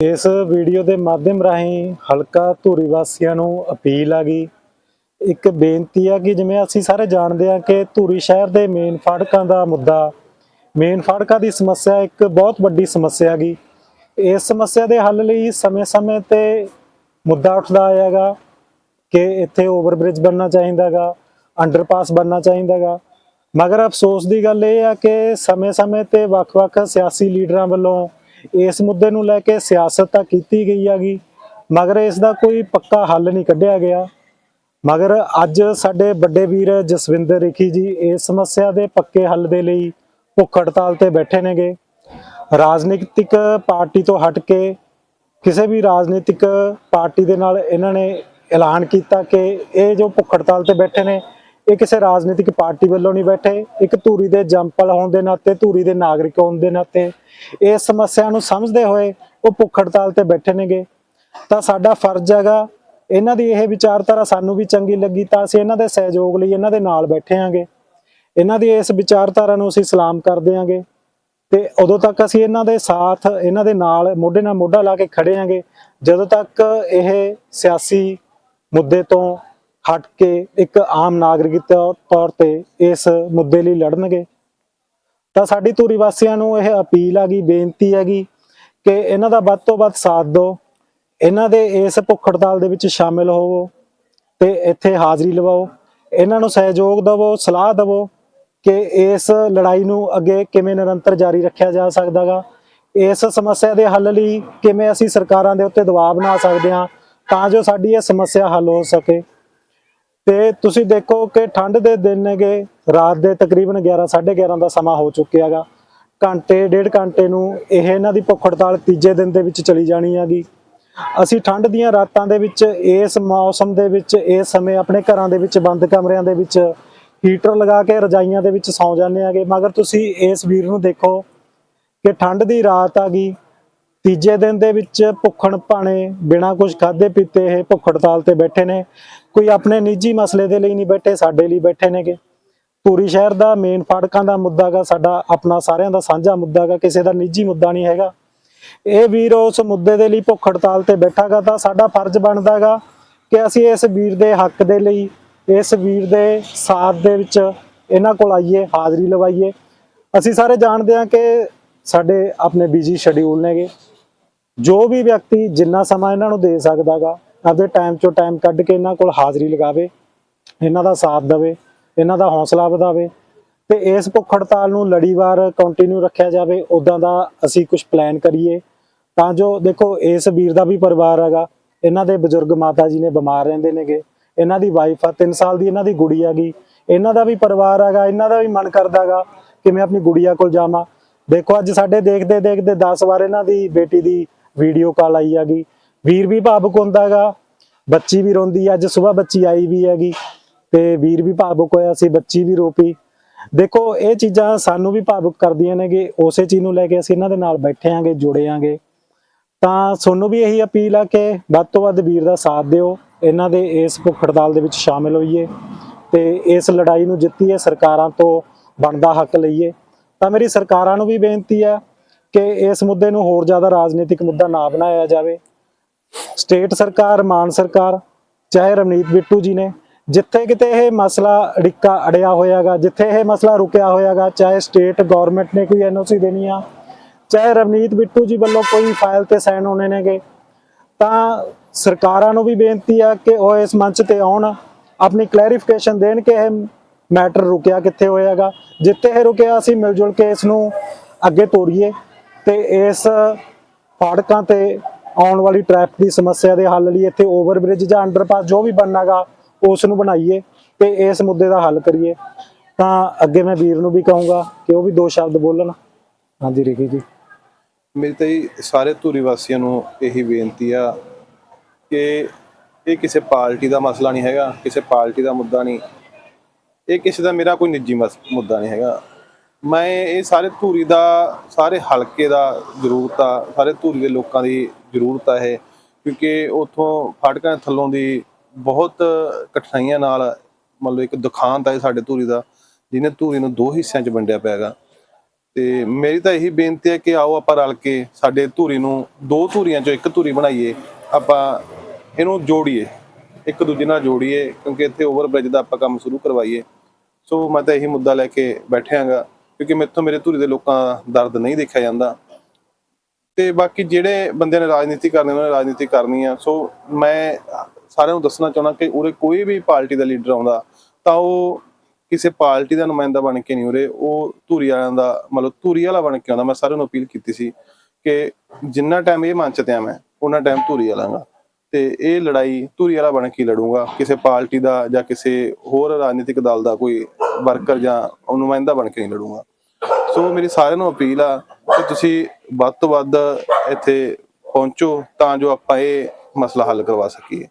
ਇਸ ਵੀਡੀਓ ਦੇ ਮਾਧਿਅਮ ਰਾਹੀਂ ਹਲਕਾ ਧੂਰੀ ਵਾਸੀਆਂ ਨੂੰ ਅਪੀਲ ਆ ਗਈ। ਇੱਕ ਬੇਨਤੀ ਆ ਕਿ ਜਿਵੇਂ ਅਸੀਂ ਸਾਰੇ ਜਾਣਦੇ ਆ ਕਿ ਧੂਰੀ ਸ਼ਹਿਰ ਦੇ ਮੇਨ ਫਾੜਕਾਂ ਦਾ ਮੁੱਦਾ, ਮੇਨ ਫਾੜਕਾਂ ਦੀ ਸਮੱਸਿਆ ਇੱਕ ਬਹੁਤ ਵੱਡੀ ਸਮੱਸਿਆ ਗੀ ਇਸ ਸਮੱਸਿਆ ਦੇ ਹੱਲ ਲਈ ਸਮੇਂ-ਸਮੇਂ ਤੇ ਮੁੱਦਾ ਉੱਠਦਾ ਆਇਆਗਾ ਕਿ ਇੱਥੇ ਓਵਰਬ੍ਰਿਜ ਬਣਨਾ ਚਾਹੀਦਾਗਾ ਅੰਡਰਪਾਸ ਬਣਨਾ ਚਾਹੀਦਾਗਾ ਮਗਰ ਅਫਸੋਸ ਦੀ ਗੱਲ ਇਹ ਆ ਕਿ ਸਮੇਂ-ਸਮੇਂ ਤੇ ਵੱਖ-ਵੱਖ ਸਿਆਸੀ ਲੀਡਰਾਂ ਵੱਲੋਂ ਇਸ ਮੁੱਦੇ ਨੂੰ ਲੈ ਕੇ ਸਿਆਸਤ ਤਾਂ ਕੀਤੀ ਗਈ ਹੈਗੀ, ਮਗਰ ਇਸ ਦਾ ਕੋਈ ਪੱਕਾ ਹੱਲ ਨਹੀਂ ਕੱਢਿਆ ਗਿਆ। ਮਗਰ ਅੱਜ ਸਾਡੇ ਵੱਡੇ ਵੀਰ ਜਸਵਿੰਦਰ ਰਿਖੀ ਜੀ ਇਸ ਸਮੱਸਿਆ ਦੇ ਪੱਕੇ ਹੱਲ ਦੇ ਲਈ ਭੁੱਖ ਹੜਤਾਲ ਤੇ ਬੈਠੇ ਨੇਗੇ। ਰਾਜਨੀਤਿਕ ਪਾਰਟੀ ਤੋਂ ਹਟ ਕੇ ਕਿਸੇ ਵੀ ਰਾਜਨੀਤਿਕ ਪਾਰਟੀ ਦੇ ਨਾਲ ਇਹਨਾਂ ਨੇ ਐਲਾਨ ਕੀਤਾ ਕਿ ਇਹ ਜੋ ਭੁੱਖ ਹੜਤਾਲ ਤੇ ਬੈਠੇ ਨੇ ਇਹ ਕਿਸੇ ਰਾਜਨੀਤਿਕ ਪਾਰਟੀ ਵੱਲੋਂ ਨਹੀਂ ਬੈਠੇ, ਇੱਕ ਧੂਰੀ ਦੇ ਜੰਪਲ ਹੋਣ ਦੇ ਨਾਤੇ, ਧੂਰੀ ਦੇ ਨਾਗਰਿਕ ਹੋਣ ਦੇ ਨਾਤੇ ਇਸ ਸਮੱਸਿਆ ਨੂੰ ਸਮਝਦੇ ਹੋਏ ਉਹ ਭੁੱਖ ਹੜਤਾਲ ਤੇ ਬੈਠੇ ਨੇਗੇ। ਤਾਂ ਸਾਡਾ ਫਰਜ਼ ਹੈਗਾ, ਇਹਨਾਂ ਦੀ ਇਹ ਵਿਚਾਰਧਾਰਾ ਸਾਨੂੰ ਵੀ ਚੰਗੀ ਲੱਗੀ ਤਾਂ ਅਸੀਂ ਇਹਨਾਂ ਦੇ ਸਹਿਯੋਗ ਲਈ ਇਹਨਾਂ ਦੇ ਨਾਲ ਬੈਠੇ ਆਂਗੇ ਇਹਨਾਂ ਦੀ ਇਸ ਵਿਚਾਰਧਾਰਾ ਨੂੰ ਅਸੀਂ ਸਲਾਮ ਕਰਦੇ ਆਂਗੇ ਤੇ ਉਦੋਂ ਤੱਕ ਅਸੀਂ ਇਹਨਾਂ ਦੇ ਸਾਥ, ਇਹਨਾਂ ਦੇ ਨਾਲ ਮੋਢੇ ਨਾਲ ਮੋਢਾ ਲਾ ਕੇ ਖੜੇ ਆਂਗੇ ਜਦੋਂ ਤੱਕ ਇਹ ਸਿਆਸੀ ਮੁੱਦੇ ਤੋਂ ਹਟ ਕੇ ਇੱਕ ਆਮ ਨਾਗਰਿਕ ਤੌਰ- ਤੇ ਇਸ ਮੁੱਦੇ ਲਈ ਲੜਨਗੇ। ਤਾਂ ਸਾਡੀ ਧੂਰੀ ਵਾਸੀਆਂ ਨੂੰ ਇਹ ਅਪੀਲ ਹੈਗੀ ਬੇਨਤੀ ਹੈਗੀ ਕਿ ਇਹਨਾਂ ਦਾ ਵੱਧ ਤੋਂ ਵੱਧ ਸਾਥ ਦਿਓ। ਇਹਨਾਂ ਦੇ ਇਸ ਭੁੱਖ ਦੇ ਵਿੱਚ ਸ਼ਾਮਿਲ ਹੋਵੋ ਤੇ ਇੱਥੇ ਹਾਜ਼ਰੀ ਲਵਾਓ। ਇਹਨਾਂ ਨੂੰ ਸਹਿਯੋਗ ਦਿਵੋ, ਸਲਾਹ ਦਿਵੋ ਕਿ ਇਸ ਲੜਾਈ ਨੂੰ ਅੱਗੇ ਕਿਵੇਂ ਨਿਰੰਤਰ ਜਾਰੀ ਰੱਖਿਆ ਜਾ ਸਕਦਾਗਾ ਇਸ ਸਮੱਸਿਆ ਦੇ ਹੱਲ ਲਈ ਕਿਵੇਂ ਅਸੀਂ ਸਰਕਾਰਾਂ ਦੇ ਉੱਤੇ ਦਬਾਅ ਬਣਾ ਸਕਦੇ ਹਾਂ ਤਾਂ ਜੋ ਸਾਡੀ ਇਹ ਸਮੱਸਿਆ ਹੱਲ ਹੋ ਸਕੇ। ਤੇ ਤੁਸੀਂ ਦੇਖੋ ਕਿ ਠੰਡ ਦੇ ਦਿਨ ਨੇਗੇ ਰਾਤ ਦੇ ਤਕਰੀਬਨ 11 11:30 ਦਾ ਸਮਾਂ ਹੋ ਚੁੱਕਿਆ ਹੈਗਾ। ਘੰਟੇ, ਡੇਢ ਘੰਟੇ ਨੂੰ ਇਹ ਇਹਨਾਂ ਦੀ ਭੁੱਖ ਹੜਤਾਲ ਤੀਜੇ ਦਿਨ ਦੇ ਵਿੱਚ ਚਲੀ ਜਾਣੀ ਹੈਗੀ। ਅਸੀਂ ਠੰਡ ਦੀਆਂ ਰਾਤਾਂ ਦੇ ਵਿੱਚ, ਇਸ ਮੌਸਮ ਦੇ ਵਿੱਚ, ਇਸ ਸਮੇਂ ਆਪਣੇ ਘਰਾਂ ਦੇ ਵਿੱਚ, ਬੰਦ ਕਮਰਿਆਂ ਦੇ ਵਿੱਚ ਹੀਟਰ ਲਗਾ ਕੇ ਰਜਾਈਆਂ ਦੇ ਵਿੱਚ ਸੌਂ ਜਾਂਦੇ ਆਗੇ ਮਗਰ ਤੁਸੀਂ ਇਸ ਵੀਰ ਨੂੰ ਦੇਖੋ ਕਿ ਠੰਡ ਦੀ ਰਾਤ ਆ ਗਈ। ਤੀਜੇ ਦਿਨ ਦੇ ਵਿੱਚ ਭੁੱਖਣ ਭਾਣੇ ਬਿਨਾਂ ਕੁਝ ਖਾਦੇ ਪੀਤੇ ਇਹ ਭੁੱਖ ਹੜਤਾਲ ਤੇ ਬੈਠੇ ਨੇ। ਕੋਈ ਆਪਣੇ ਨਿੱਜੀ ਮਸਲੇ ਦੇ ਲਈ ਨਹੀਂ ਬੈਠੇ, ਸਾਡੇ ਲਈ ਬੈਠੇ ਨੇਗੇ। ਪੂਰੀ ਸ਼ਹਿਰ ਦਾ ਮੇਨ ਫਾੜਕਾਂ ਦਾ ਮੁੱਦਾ ਗਾ, ਸਾਡਾ ਆਪਣਾ ਸਾਰਿਆਂ ਦਾ ਸਾਂਝਾ ਮੁੱਦਾ ਗਾ, ਕਿਸੇ ਦਾ ਨਿੱਜੀ ਮੁੱਦਾ ਨਹੀਂ ਹੈਗਾ। ਇਹ ਵੀਰ ਉਸ ਮੁੱਦੇ ਦੇ ਲਈ ਭੁੱਖ ਹੜਤਾਲ ਤੇ ਬੈਠਾਗਾ ਤਾਂ ਸਾਡਾ ਫਰਜ਼ ਬਣਦਾਗਾ ਕਿ ਅਸੀਂ ਇਸ ਵੀਰ ਦੇ ਹੱਕ ਦੇ ਲਈ, ਇਸ ਵੀਰ ਦੇ ਸਾਥ ਦੇ ਵਿੱਚ ਇਹਨਾਂ ਕੋਲ ਆਈਏ, ਹਾਜ਼ਰੀ ਲਵਾਈਏ। ਅਸੀਂ ਸਾਰੇ ਜਾਣਦੇ ਹਾਂ ਕਿ ਸਾਡੇ ਆਪਣੇ ਬਿਜ਼ੀ ਸ਼ਡਿਊਲ ਨੇਗੇ। ਜੋ ਵੀ ਵਿਅਕਤੀ ਜਿੰਨਾ ਸਮਾਂ ਇਹਨਾਂ ਨੂੰ ਦੇ ਸਕਦਾਗਾ, ਆਪਦੇ ਟਾਈਮ ਚੋਂ ਟਾਈਮ ਕੱਢ ਕੇ ਇਹਨਾਂ ਕੋਲ ਹਾਜ਼ਰੀ ਲਗਾਵੇ, ਇਹਨਾਂ ਦਾ ਸਾਥ ਦੇਵੇ, ਇਹਨਾਂ ਦਾ ਹੌਸਲਾ ਵਧਾਵੇ ਤੇ ਇਸ ਭੁੱਖ ਹੜਤਾਲ ਨੂੰ ਲੜੀਵਾਰ ਕੰਟੀਨਿਊ ਰੱਖਿਆ ਜਾਵੇ ਉਦਾਂ ਦਾ ਅਸੀਂ ਕੁਝ ਪਲਾਨ ਕਰੀਏ। ਤਾਂ ਜੋ ਦੇਖੋ, ਇਸ ਵੀਰ ਦਾ ਵੀ ਪਰਿਵਾਰ ਹੈਗਾ, ਇਹਨਾਂ ਦੇ ਬਜ਼ੁਰਗ ਮਾਤਾ ਜੀ ਨੇ ਬਿਮਾਰ ਰਹਿੰਦੇ ਨੇਗੇ, ਇਹਨਾਂ ਦੀ ਵਾਈਫ ਆ 3 ਸਾਲ ਦੀ ਇਹਨਾਂ ਦੀ ਗੁੜੀ ਹੈਗੀ, ਇਹਨਾਂ ਦਾ ਵੀ ਪਰਿਵਾਰ ਹੈਗਾ, ਇਹਨਾਂ ਦਾ ਵੀ ਮਨ ਕਰਦਾਗਾ ਕਿ ਮੈਂ ਆਪਣੀ ਗੁੜੀਆ ਕੋਲ ਜਾਵਾਂ। ਦੇਖੋ, ਅੱਜ ਸਾਡੇ ਦੇਖਦੇ ਦੇਖਦੇ 10 ਵਾਰ ਇਹਨਾਂ ਦੀ ਬੇਟੀ ਦੀ ਵੀਡੀਓ ਕਾਲ ਆਈ ਹੈਗੀ। ਵੀਰ ਵੀ ਭਾਵੁਕ ਹੁੰਦਾਗਾ ਬੱਚੀ ਵੀ ਰੋਂਦੀ ਹੈ। ਅੱਜ ਸਵੇਰ ਬੱਚੀ ਆਈ ਵੀ ਹੈਗੀ ਤੇ ਵੀਰ ਵੀ ਭਾਵੁਕ ਹੋਇਆ ਸੀ, ਬੱਚੀ ਵੀ ਰੋਪੀ। ਦੇਖੋ, ਇਹ ਚੀਜ਼ਾਂ ਸਾਨੂੰ ਵੀ ਭਾਵੁਕ ਕਰਦੀਆਂ ਨੇਗੇ। ਉਸੇ ਚੀਜ਼ ਨੂੰ ਲੈ ਕੇ ਅਸੀਂ ਇਹਨਾਂ ਦੇ ਨਾਲ ਬੈਠੇ ਆਂਗੇ, ਜੁੜੇ ਆਂਗੇ। ਤਾਂ ਤੁਹਾਨੂੰ ਵੀ ਇਹੀ ਅਪੀਲ ਆ ਕਿ ਵੱਧ ਤੋਂ ਵੱਧ ਵੀਰ ਦਾ ਸਾਥ ਦਿਓ। ਇਹਨਾਂ ਦੇ ਇਸ ਭੁੱਖ ਹੜਤਾਲ ਦੇ ਵਿੱਚ ਸ਼ਾਮਿਲ ਹੋਈਏ ਤੇ ਇਸ ਲੜਾਈ ਨੂੰ ਜਿੱਤੀਏ, ਸਰਕਾਰਾਂ ਤੋਂ ਬਣਦਾ ਹੱਕ ਲਈਏ। ਤਾਂ ਮੇਰੀ ਸਰਕਾਰਾਂ ਨੂੰ ਵੀ ਬੇਨਤੀ ਆ ਕਿ ਇਸ ਮੁੱਦੇ ਨੂੰ ਹੋਰ ਜ਼ਿਆਦਾ ਰਾਜਨੀਤਿਕ ਮੁੱਦਾ ਨਾ ਬਣਾਇਆ ਜਾਵੇ। ਸਟੇਟ ਸਰਕਾਰ, ਮਾਨ ਸਰਕਾਰ, ਚਾਹੇ ਰਵਨੀਤ ਬਿੱਟੂ ਜੀ ਨੇ, ਜਿੱਥੇ ਕਿਤੇ ਇਹ ਮਸਲਾ ਅੜਿੱਕਾ ਅੜਿਆ ਹੋਇਆਗਾ, ਜਿੱਥੇ ਇਹ ਮਸਲਾ ਰੁਕਿਆ ਹੋਇਆਗਾ, ਚਾਹੇ ਸਟੇਟ ਗਵਰਨਮੈਂਟ ਨੇ ਕੋਈ ਐਨਓਸੀ ਦੇਣੀ ਆ, ਚਾਹੇ ਰਵਨੀਤ ਬਿੱਟੂ ਜੀ ਵੱਲੋਂ ਕੋਈ ਫਾਈਲ ਤੇ ਸਾਈਨ ਹੋਣੇ ਨੇਗੇ, ਤਾਂ ਸਰਕਾਰਾਂ ਨੂੰ ਵੀ ਬੇਨਤੀ ਆ ਕਿ ਉਹ ਇਸ ਮੰਚ ਤੇ ਆਉਣ, ਆਪਣੀ ਕਲੈਰੀਫਿਕੇਸ਼ਨ ਦੇਣ ਕਿ ਇਹ ਮੈਟਰ ਰੁਕਿਆ ਕਿੱਥੇ ਹੋਇਆਗਾ? ਜਿੱਥੇ ਇਹ ਰੁਕਿਆ ਅਸੀਂ ਮਿਲ ਜੁਲ ਕੇ ਇਸ ਨੂੰ ਅੱਗੇ ਤੋਰੀਏ ਤੇ ਇਸ ਫਾੜਕਾਂ ਤੇ ਆਉਣ ਵਾਲੀ ਟ੍ਰੈਫਿਕ ਦੀ ਸਮੱਸਿਆ ਦੇ ਹੱਲ ਲਈ ਇੱਥੇ ਓਵਰਬ੍ਰਿਜ ਜਾਂ ਅੰਡਰਪਾਸ ਜੋ ਵੀ ਬਣਨਾਗਾ, ਉਸ ਨੂੰ ਬਣਾਈਏ ਤੇ ਇਸ ਮੁੱਦੇ ਦਾ ਹੱਲ ਕਰੀਏ। ਤਾਂ ਅੱਗੇ ਮੈਂ ਵੀਰ ਨੂੰ ਵੀ ਕਹੂੰਗਾ ਕਿ ਉਹ ਵੀ ਦੋ ਸ਼ਬਦ ਬੋਲਣ। ਹਾਂਜੀ, ਰਿਕੀ ਜੀ। ਮੇਰੀ ਤਾਂ ਜੀ ਸਾਰੇ ਧੂਰੀ ਵਾਸੀਆਂ ਨੂੰ ਇਹੀ ਬੇਨਤੀ ਆ ਕਿ ਇਹ ਕਿਸੇ ਪਾਰਟੀ ਦਾ ਮਸਲਾ ਨਹੀਂ ਹੈਗਾ, ਕਿਸੇ ਪਾਰਟੀ ਦਾ ਮੁੱਦਾ ਨਹੀਂ। ਇਹ ਕਿਸੇ ਦਾ ਮੇਰਾ ਕੋਈ ਨਿੱਜੀ ਮਸ- ਮੁੱਦਾ ਨਹੀਂ ਹੈਗਾ। ਮੈਂ ਇਹ ਸਾਰੇ ਧੂਰੀ ਦਾ, ਸਾਰੇ ਹਲਕੇ ਦਾ ਜ਼ਰੂਰਤ ਆ, ਸਾਰੇ ਧੂਰੀ ਦੇ ਲੋਕਾਂ ਦੀ ਜ਼ਰੂਰਤ ਆ ਇਹ, ਕਿਉਂਕਿ ਉਥੋਂ ਫਾਟਕਾਂ ਥੱਲੋਂ ਦੀ ਬਹੁਤ ਕਠਿਨਾਈਆਂ ਨਾਲ ਮਤਲਬ ਇੱਕ ਦੁਖਾਂਤ ਆ ਇਹ ਸਾਡੇ ਧੂਰੀ ਦਾ, ਜਿਹਨੇ ਧੂਰੀ ਨੂੰ ਦੋ ਹਿੱਸਿਆਂ 'ਚ ਵੰਡਿਆ ਪਿਆ ਹੈਗਾ ਤੇ ਮੇਰੀ ਤਾਂ ਇਹੀ ਬੇਨਤੀ ਹੈ ਕਿ ਆਓ ਆਪਾਂ ਰਲ ਕੇ ਸਾਡੇ ਧੂਰੀ ਨੂੰ ਦੋ ਧੂਰੀਆਂ ਚੋਂ ਇੱਕ ਧੂਰੀ ਬਣਾਈਏ, ਆਪਾਂ ਇਹਨੂੰ ਜੋੜੀਏ, ਇੱਕ ਦੂਜੇ ਨਾਲ ਜੋੜੀਏ, ਕਿਉਂਕਿ ਇੱਥੇ ਓਵਰਬ੍ਰਿਜ ਦਾ ਆਪਾਂ ਕੰਮ ਸ਼ੁਰੂ ਕਰਵਾਈਏ। ਸੋ ਮੈਂ ਤਾਂ ਇਹੀ ਮੁੱਦਾ ਲੈ ਕੇ ਬੈਠਿਆਂਗਾ, ਕਿਉਂਕਿ ਮੇਥੋਂ ਮੇਰੇ ਧੂਰੀ ਦੇ ਲੋਕਾਂ ਦਾ ਦਰਦ ਨਹੀਂ ਦੇਖਿਆ ਜਾਂਦਾ। ਤੇ ਬਾਕੀ ਜਿਹੜੇ ਬੰਦਿਆਂ ਨੇ ਰਾਜਨੀਤੀ ਕਰਨੀ, ਉਹਨਾਂ ਨੇ ਰਾਜਨੀਤੀ ਕਰਨੀ ਆ। ਸੋ ਮੈਂ ਸਾਰਿਆਂ ਨੂੰ ਦੱਸਣਾ ਚਾਹੁੰਦਾ ਕਿ ਉਰੇ ਕੋਈ ਵੀ ਪਾਰਟੀ ਦਾ ਲੀਡਰ ਆਉਂਦਾ, ਤਾਂ ਉਹ ਕਿਸੇ ਪਾਰਟੀ ਦਾ ਨੁਮਾਇੰਦਾ ਬਣ ਕੇ ਨਹੀਂ ਉਰੇ। ਉਹ ਧੂਰੀ ਵਾਲਿਆਂ ਦਾ, ਮਤਲਬ ਧੂਰੀ ਵਾਲਾ ਬਣ ਕੇ ਆਉਂਦਾ। ਮੈਂ ਸਾਰਿਆਂ ਨੂੰ ਅਪੀਲ ਕੀਤੀ ਸੀ ਕਿ ਜਿੰਨਾ ਟਾਈਮ ਇਹ ਮੰਚ ਤੇ ਆ ਮੈਂ ਉਹਨਾਂ ਟਾਈਮ ਧੂਰੀ ਵਾਲਾਂਗਾ ਤੇ ਇਹ ਲੜਾਈ ਧੂਰੀ ਵਾਲਾ ਬਣ ਕੇ ਲੜੂਗਾ। ਕਿਸੇ ਪਾਰਟੀ ਦਾ ਜਾਂ ਕਿਸੇ ਹੋਰ ਰਾਜਨੀਤਿਕ ਦਲ ਦਾ ਕੋਈ ਵਰਕਰ ਜਾਂ ਨੁਮਾਇੰਦਾ ਬਣ ਕੇ ਨਹੀਂ ਲੜੂੰਗਾ। ਸੋ ਮੇਰੀ ਸਾਰਿਆਂ ਨੂੰ ਅਪੀਲ ਆ ਕਿ ਤੁਸੀਂ ਵੱਧ ਤੋਂ ਵੱਧ ਇੱਥੇ ਪਹੁੰਚੋ ਤਾਂ ਜੋ ਆਪਾਂ ਇਹ ਮਸਲਾ ਹੱਲ ਕਰਵਾ ਸਕੀਏ।